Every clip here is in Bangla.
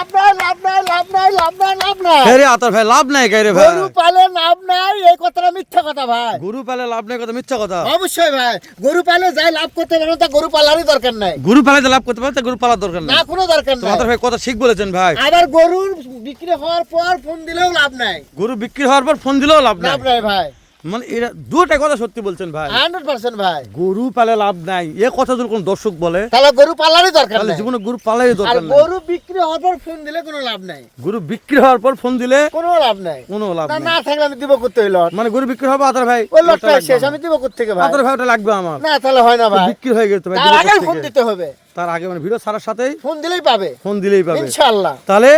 লাভ নাই লাভ নাই লাভ নাই লাভ নাই লাভ নাই। কে আতর ভাই লাভ নাই কে ভাই? গরু পালে লাভ নাই এই কথাটা মিথ্যা কথা ভাই। গরু পালে লাভ নাই কথা মিথ্যা কথা? অবশ্যই ভাই গরু পালে যাই লাভ করতে পারো তা গরু পালারই দরকার নাই। গরু পালে লাভ করতে পারে তা গরু পালার দরকার না কোনো দরকার নাই। আতর ভাই কথা ঠিক বলেছেন ভাই। আবার গরুর বিক্রি হওয়ার পর ফোন দিলেও লাভ নাই। গরু বিক্রি হওয়ার পর ফোন দিলেও লাভ নাই। লাভ নাই ভাই। মানে এরা দুটা কথা সত্যি বলছেন ভাই। হান্ড্রেড পার্সেন্ট ভাই। গরু পালে লাভ নাই। এ কথা যদি কোন দর্শক বলে তাহলে গরু পালারই দরকার তাহলে জীবনে গরু আর দরকার নাই। গরু বিক্রি হওয়ার পর ফোন দিলে কোনো লাভ নাই। গরু বিক্রি হওয়ার পর ফোন দিলে কোনো লাভ নাই। কোনো লাভ নাই। না থাকলে আমি দিব করতে হইল মানে গরু বিক্রি হবে আতর ভাই। ওই লটটা শেষ। আমি দিব থেকে ভাই? আতর ভাই ওটা লাগবে আমার। না তাহলে হয় না ভাই। বিক্রি হয়ে গেছে ভাই তার আগে ফোন দিতে হবে। তার আগে মানে ভিডিও ছাড়ার সাথেই ফোন দিলেই পাবে। ফোন দিলেই পাবে। ইনশাআল্লাহ। তাহলে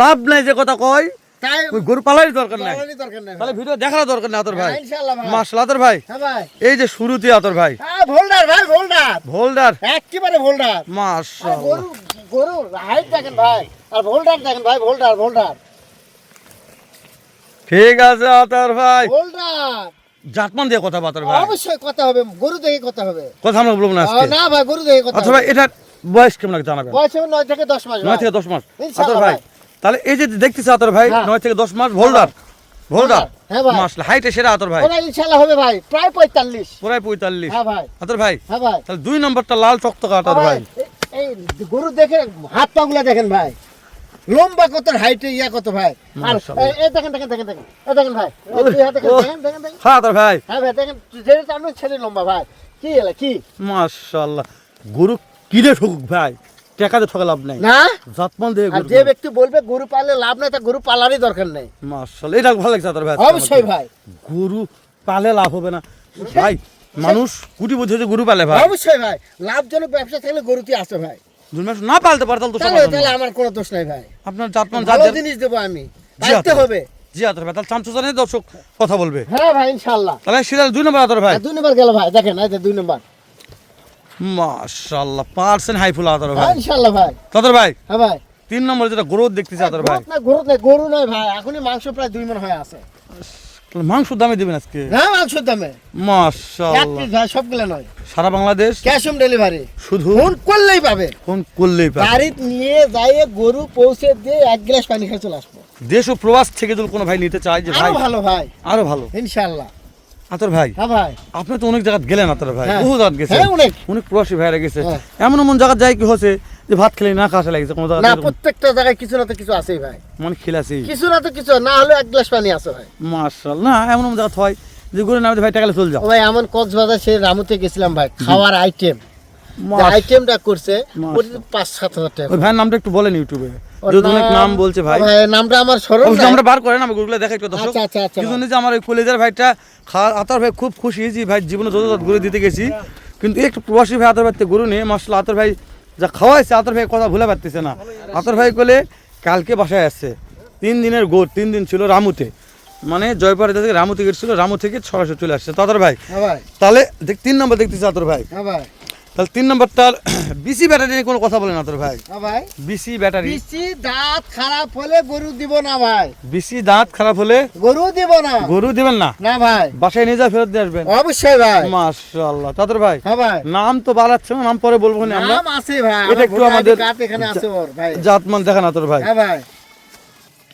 লাভ নাই যে কথা কয় তাই ওই গরু পালাই দরকার নাই। দরকার নাই। তাহলে ভিডিও দেখার দরকার নাই আতর ভাই। ইনশাআল্লাহ ভাই। মাসলা আতর ভাই। ভাই। এই যে শুরুতে আতর ভাই। হ্যাঁ ভোল্ডার ভাই ভোল্ডার। ভোল্ডার। একেবারে ভোল্ডার। মাশাআল্লাহ। গরু গরু হাইট দেখেন ভাই। আর ভোল্ডার দেখেন ভাই ভোল্ডার ভোল্ডার। ঠিক আছে আতর ভাই। ভোল্ডার। জাতমান দিয়ে কথা বাতর ভাই। অবশ্যই কথা হবে গরু দেখে কথা হবে। কথা আমরা বলব না আজকে। না ভাই গরু দেখে কথা আচ্ছা ভাই এটা বয়স কেমন জানাবেন? বয়স হবে নয় থেকে দশ মাস নয় থেকে দশ মাস। আতর ভাই। ভাই। তাহলে এই যে দেখতেছি আতর ভাই হ্যাঁ। নয় থেকে দশ মাস ভোল্ডার। ভোল্ডার? হ্যাঁ ভাই। মাসলা হাইটে সেরা আতর ভাই। ওরা ইনশাআল্লাহ হবে ভাই প্রায় হ্যাঁ ভাই। আতর ভাই হ্যাঁ ভাই। তাহলে দুই নম্বরটা লাল চকচকা আতর ভাই। এই- গরু দেখে হাত পা গুলা দেখেন ভাই। লম্বা কত হাইটে ইয়া কত ভাই। আর এই- এই দেখেন দেখেন দেখেন দেখেন। এই দেখেন ভাই এই দুই হাতে দেখেন দেখেন দেখেন। হ্যাঁ আতর ভাই। হ্যাঁ ভাই দেখেন ছেলে টানো ছেলে লম্বা ভাই। কি এলা কি? মাশাআল্লাহ। গরু কিরে ঠকুক ভাই? টাকাতে ঠকা লাভ নাই। না? জাতমান দিয়ে আর যে ব্যক্তি বলবে গরু পাললে লাভ নাই তা গরু পালারই দরকার নেই। মাশাআল্লাহ এটা ভালো লাগছে আতর ভাই অবশ্যই ভাই। গরু পালে লাভ হবে না। ভাই মানুষ কুটি বুঝে যে গরু পালে ভাই। অবশ্যই ভাই। লাভজনক ব্যবসা থাকলে গরুটি আছে ভাই। মানুষ না পালতে পারে তাহলে তো তাহলে তাহলে আমার কোনো দোষ নাই ভাই। আপনার জাতমান ভালো জিনিস দেবো আমি। পালতে হবে। জি আতর ভাই তাহলে চামচু জানে দর্শক কথা বলবে। হ্যাঁ ভাই ইনশাআল্লাহ। তাহলে সিরিয়াল দুই নম্বর আতর ভাই। দুই নম্বর গেল ভাই দেখেন এই দুই নম্বর। মাশাআল্লাহ পার্সেন্ট হাইফুল আতর ভাই। ইনশাআল্লাহ ভাই। ভাই হ্যাঁ ভাই। তিন নম্বর যেটা গ্রোথ দেখতেছি আতর ভাই। না গরু নাই গরু নয় ভাই এখনই মাংস প্রায় দুই মন হয়ে আছে। মাংস দামে দিবেন আজকে? হ্যাঁ মাংসের দামে। মাশাআল্লাহ। ভাই সবগুলো নয়। সারা বাংলাদেশ? Cash on delivery. শুধু? ফোন করলেই পাবে। ফোন করলেই পাবে। নিয়ে যাইয়ে গরু পৌঁছে দিয়ে এক গ্লাস পানি খেয়ে চলে আসব। দেশ ও প্রবাস থেকে যদি কোনো ভাই নিতে চায় যে ভাই আরও ভালো ভাই। আরও ভালো। ইনশাআল্লাহ। আতর ভাই হ্যাঁ ভাই। আপনি তো অনেক জায়গা গেলেন আতর ভাই হ্যাঁ। বহু জায়গা গেছেন। হ্যাঁ, অনেক। অনেক প্রবাসী ভাইরা গেছে। হ্যাঁ। এমন এমন জায়গা যায় কি হচ্ছে যে ভাত খেলে না খাসা লাগছে কোনো না প্রত্যেকটা জায়গায় কিছু না তো কিছু আছেই ভাই। মানে খেলাছি কিছু না তো কিছু না হলে এক গ্লাস পানি আছে ভাই। মার্শাল না এমন এমন জায়গা হয় যে গরু নামে ভাই টাকালে চলে যাও। ভাই এমন কক্সবাজার সে রামুতে গেছিলাম ভাই খাওয়ার আইটেম আইটেমটা করছে পাঁচ সাত হাজার টাকা ভাইয়ের নামটা একটু বলেন ইউটিউবে। যদি অনেক নাম বলছে ভাই। নামটা আমার স্মরণ বার করেন আমি গুগলে একটু দর্শক। আচ্ছা, আচ্ছা, আচ্ছা, কিছু যে আমার ওই কলেজের ভাইটা আতর ভাই খুব খুশি যে ভাই জীবনে যত যত গরু দিতে গেছি কিন্তু একটু প্রবাসী ভাই আতর গরু নিয়ে আতর ভাই যা খাওয়াইছে আতর ভাই কথা ভুলে পারতেছে না। আতর ভাই বলে কালকে বাসায় আসছে। তিন দিনের গোর তিন দিন ছিল রামুতে। মানে জয়পাড়া থেকে রামু থেকে ছিল রামু থেকে সরাসরি চলে আসছে। ভাই হ্যাঁ তাহলে তিন নম্বর দেখতেছে আতর ভাই। হ্যাঁ ভাই। তাহলে তিন নম্বরটার বিসি ব্যাটারি নিয়ে কোনো কথা বলেন আতর ভাই। হ্যাঁ ভাই। বিসি ব্যাটারি বেশি দাঁত খারাপ হলে গরু দিব না ভাই। বিসি দাঁত খারাপ হলে গরু দিব না। গরু দিবেন না? না ভাই। বাসায় নিয়ে যা ফেরত দিয়ে আসবেন। অবশ্যই ভাই। মাশাআল্লাহ। তাদের ভাই হ্যাঁ ভাই। নাম তো বাড়াচ্ছে না নাম পরে বলব না আমরা। নাম আছে ভাই এটা একটু আমাদের- কার্ড এখানে আছে ওর ভাই। জাতমান দেখান আতর ভাই। হ্যাঁ ভাই।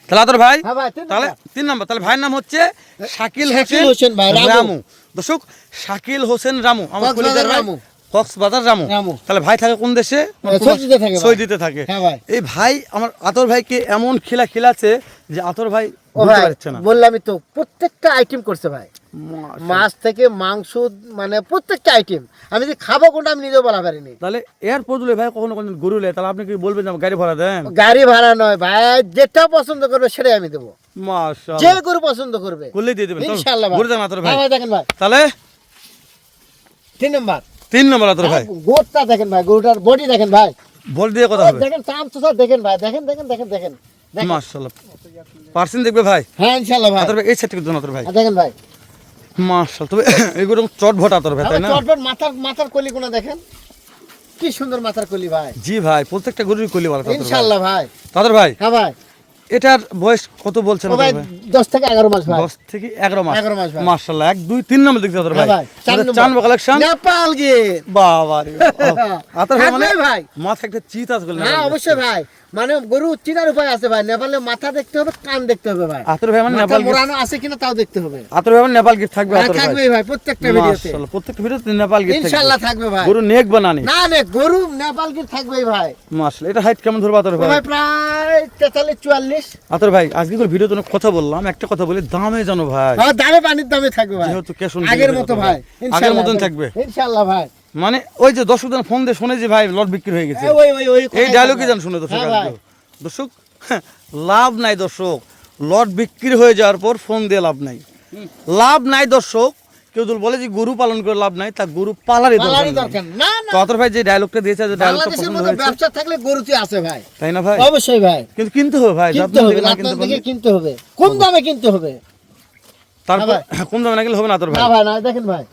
তাহলে আতর ভাই হ্যাঁ ভাই তাহলে তিন নম্বর তাহলে ভাইয়ের নাম হচ্ছে শাকিল হোসেন হোসেন ভাই, রামু। রামু। দর্শক শাকিল হোসেন রামু আমার কলিজার রামু। কক্সবাজার রামু। তাহলে ভাই থাকে কোন দেশে? সৌদিতে থাকে হ্যাঁ। এই ভাই আমার আতর ভাইকে এমন খেলা খেলাছে যে আতর ভাই বললামই তো প্রত্যেকটা আইটেম করছে ভাই। মাছ থেকে মাংস মানে প্রত্যেকটা আইটেম আমি যে খাব কোনটা আমি নিজেও বলা পারিনি। তাহলে এয়ারপোর্ট দিলে ভাই কখনো কোনো গরু লে তাহলে আপনি কি বলবেন যে গাড়ি ভাড়া দেন? গাড়ি ভাড়া নয় ভাই যেটা পছন্দ করবে সেটাই আমি দেবো। যে গরু পছন্দ করবে। করলেই দিয়ে দেবেন। ইনশাআল্লাহ। গরু দেন আতর হ্যাঁ ভাই দেখেন ভাই। তাহলে? তিন নম্বর। তিন নম্বর আতর ভাই। গোটটা দেখেন ভাই গরুটার বডি দেখেন ভাই। বল দিয়ে কথা হবে দেখেন চাম চুষা দেখেন ভাই দেখেন দেখেন দেখেন দেখেন। মাশাআল্লাহ। পার্সেন্ট দেখবে ভাই? হ্যাঁ ইনশাল্লাহ ভাই। আতর ভাই এই সেট কিন্তু আতর ভাই। দেখেন ভাই। মাশাআল্লাহ তবে এগুলো চট ভট আতর ভাই তাই না? চটপট মাথার মাথার কলি কোনা দেখেন। কি সুন্দর মাথার কলি ভাই। জি ভাই প্রত্যেকটা গরুরই কলি ভাই। ইনশাল্লাহ ভাই। তাদের ভাই। হ্যাঁ ভাই। এটার বয়স কত বলছেন ভাই আতর ভাই? দশ থেকে এগারো মাস ভাই। দশ থেকে এগারো মাস। 11 মাস তিন নম্বর দেখতে ভাই হ্যাঁ ভাই, কালেকশন নেপাল গিয়ে। বাবা রে আতর মানে ভাই। মাথা একটা চিত আছে হ্যাঁ অবশ্যই ভাই। মানে গরু চিনার উপায় আছে ভাই। নেপালে মাথা দেখতে হবে কান দেখতে হবে ভাই। আতর ভাই মানে নেপাল গিফট মোড়ানো আছে কিনা তাও দেখতে হবে। আতর ভাই মানে নেপাল গিফট থাকবে হ্যাঁ, আতর ভাই। থাকবে ভাই প্রত্যেকটা ভিডিওতে মাশাআল্লাহ প্রত্যেকটা ভিডিওতে নেপাল গিফট থাকবে। ইনশাআল্লাহ থাকবে ভাই। গরু নেক বানানি। না না গরু নেপাল কি থাকবে ভাই। মাশাআল্লাহ এটা হাইট কেমন ধরবে আতর ভাই ভাই? প্রায় তেতাল্লিশ চুয়াল্লিশ। আতর ভাই আজকে করে ভিডিওতে অনেক কথা বললাম একটা কথা বলি দামে জানো ভাই। হ্যাঁ দামে পানির দামে থাকবে ভাই। যেহেতু cash আগের মতো ভাই আগের মতন থাকবে। ইনশাআল্লাহ ভাই। মানে ওই যে দর্শকদের ফোন দিয়ে শুনে যে ভাই লট বিক্রি হয়ে গেছে। এই ওই এই কথাই ডায়লগই জান শুনে দর্শক হ্যাঁ। দর্শক লাভ নাই দর্শক। লট বিক্রি হয়ে যাওয়ার পর ফোন দিয়ে লাভ নাই। লাভ নাই দর্শক। কেউ যদি বলে যে গরু পালন করে লাভ নাই তা গরু পালারই দরকার না অতর ভাই যে ডায়লগটা দিয়েছে যে ডায়লগটা পছন্দ হয়েছে। ব্যবসা থাকলে গরুতে আছে ভাই। তাই না ভাই? অবশ্যই ভাই। কিন্তু কিনতে হবে ভাই কিনতে হবে আপনার কিনতে দিকে কিনতে হবে। কোন দামে কিনতে হবে। তারপর কোন দামে না গেলে হবে না তোর ভাই। না ভাই না দেখেন ভাই।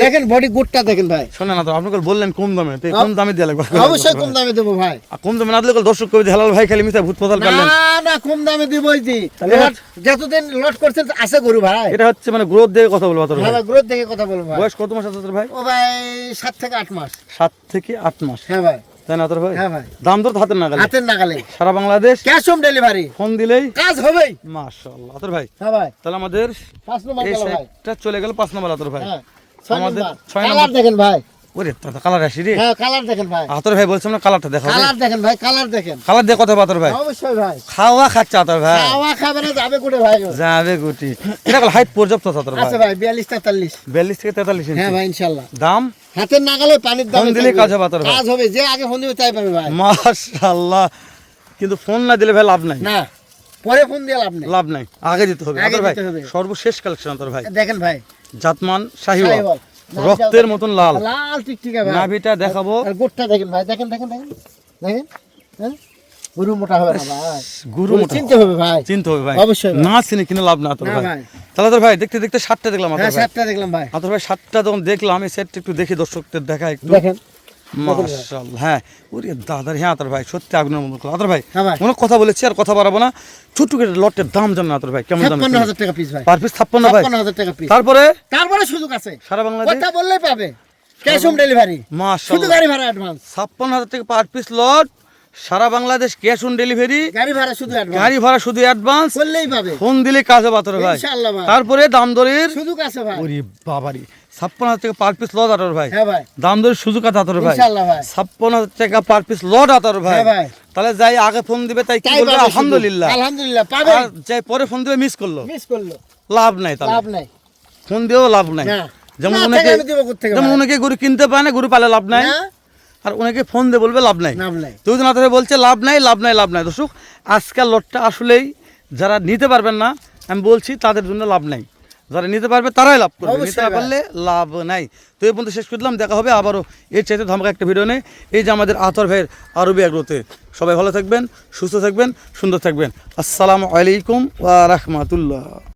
দেখেন বডি গুডটা দেখেন ভাই। শোনেন না তো আপনাকে বললেন কম দামে তো। কম দামে দিয়ে লাগবে। অবশ্যই কম দামে দেবো ভাই। আর কম দামে না দিলে দর্শক কবি হেলাল ভাই খালি মিথ্যা ভূত পতাল না কাটলেন না কম দামে দিবই দি যতদিন লট করছেন আছে গরু ভাই। এটা হচ্ছে মানে গ্রোথ দিয়ে কথা বলব তোর হ্যাঁ ভাই। গ্রোথ দেখে কথা বলব ভাই। বয়স কত মাস আছে তোর ভাই? ও ভাই সাত থেকে আট মাস। সাত থেকে আট মাস। হ্যাঁ ভাই। তাই না তোর ভাই? হ্যাঁ ভাই। দাম দর হাতের নাগালে। হাতের নাগালে। সারা Bangladesh cash on delivery. Phone দিলেই কাজ হবেই। মাশাআল্লাহ। তোর ভাই হ্যাঁ ভাই। তাহলে আমাদের পাঁচ নম্বর গেল ভাই। সাইডটা চলে গেল পাঁচ নম্বর তোর ভাই। হ্যাঁ। আমাদের নম্বর। ছয় কালার দেখেন ভাই। ওরে দাদা কালার আসি রে। হ্যাঁ কালার দেখেন ভাই। আতর ভাই বলছিলাম না কালারটা দেখাও কালার দেখেন ভাই কালার দেখেন। কালার দিয়ে কথা বাতর ভাই। অবশ্যই ভাই। খাওয়া খাচ্ছে আতর ভাই। খাওয়া খাবে না যাবে কোটে ভাই। যাবে গুটি এটা হাইট পর্যাপ্ত আতর ভাই। আছে ভাই বিয়াল্লিশ তেতাল্লিশ। বিয়াল্লিশ থেকে তেতাল্লিশ হ্যাঁ ভাই দাম? হাতের নাগালে পানির দাম দিলে কাজ হবে তোর ভাই। কাজ হবে যে আগে ফোন দিবে তাই পাবে ভাই। মাশাআল্লাহ কিন্তু ফোন না দিলে ভাই লাভ নাই। না। পরে ফোন দিয়ে লাভ নেই। লাভ নাই। আগে দিতে হবে। ভাই। সর্বশেষ কালেকশন তোর ভাই। দেখেন ভাই। জাতমান শাহিওয়াল। রক্তের। মতন লাল। লাল টিকটিকা ভাই। নাভিটা দেখাবো। আর গোটটা দেখেন ভাই। দেখেন দেখেন দেখেন। দেখেন হ্যাঁ? গরু মোটা হবে না ভাই। গুরু মোটা। চিনতে হবে ভাই। চিনতে হবে ভাই। অবশ্যই না চিনে কিনে লাভ না তোর ভাই। তাহলে তোর ভাই দেখতে দেখতে সাতটা দেখলাম হ্যাঁ সাতটা দেখলাম ভাই। ভাই সাতটা যখন দেখলাম এই সেটটা একটু দেখি দর্শকদের দেখা একটু। দেখেন। মাশাআল্লাহ হ্যাঁ। ওরে দাদার হ্যাঁ আতর ভাই সত্যি আগুনের মতো আতর ভাই হ্যাঁ কথা বলেছি আর কথা বাড়াবো না। ছোট্ট করে লটের দাম জানো আতর ভাই কেমন দাম ছাপ্পান্ন হাজার টাকা পিস ভাই। পার পিস ছাপ্পান্ন ভাই। ছাপ্পান্ন হাজার টাকা পিস তারপরে? তারপরে সুযোগ আছে। সারা বাংলাদেশ? কথা বললেই পাবে। ক্যাশ অন ডেলিভারি শুধু গাড়ি ভাড়া অ্যাডভান্স ছাপ্পান্ন হাজার পার পিস লট সারা বাংলাদেশ ক্যাশ অন ডেলিভারি গাড়ি ভাড়া শুধু অ্যাডভান্স গাড়ি ভাড়া শুধু অ্যাডভান্স বললেই পাবে। ফোন দিলে কাজ হবে আতর ভাই। ইনশাআল্লাহ ভাই। তারপরে দাম দরের সুযোগ আছে ভাই। ওরে বাবারি ছাপ্পান্ন হাজার টাকা পার পিস লট আতর ভাই। দাম দরের সুযোগ আতর ভাই। ছাপ্পান্ন হাজার টাকা পার পিস লট আতর ভাই। তাহলে যাই আগে ফোন দিবে তাই কি বলবে? আলহামদুলিল্লাহ। আলহামদুলিল্লাহ পাবে। যাই পরে ফোন দিবে মিস করল। মিস করল। লাভ নাই তাহলে। লাভ নাই। ফোন দিয়েও লাভ নাই। যেমন অনেকে যেমন অনেকে গরু কিনতে পায় না গরু পালে লাভ নাই। আর অনেকে ফোন দিয়ে বলবে লাভ নাই। দুদিন আতরে বলছে লাভ নাই লাভ নাই লাভ নাই। দর্শক আজকাল লটটা আসলেই যারা নিতে পারবেন না আমি বলছি তাদের জন্য লাভ নাই। যারা নিতে পারবে তারাই লাভ করবে। নিতে না পারলে লাভ নাই। তো এই পর্যন্ত শেষ করলাম দেখা হবে আবারও এর চাইতে ধমকা একটা ভিডিও নেই এই যে আমাদের আতর ভাইয়ের আরবি আগ্রহতে। সবাই ভালো থাকবেন সুস্থ থাকবেন সুন্দর থাকবেন। আসসালামু আলাইকুম ওয়া রাহমাতুল্লাহ।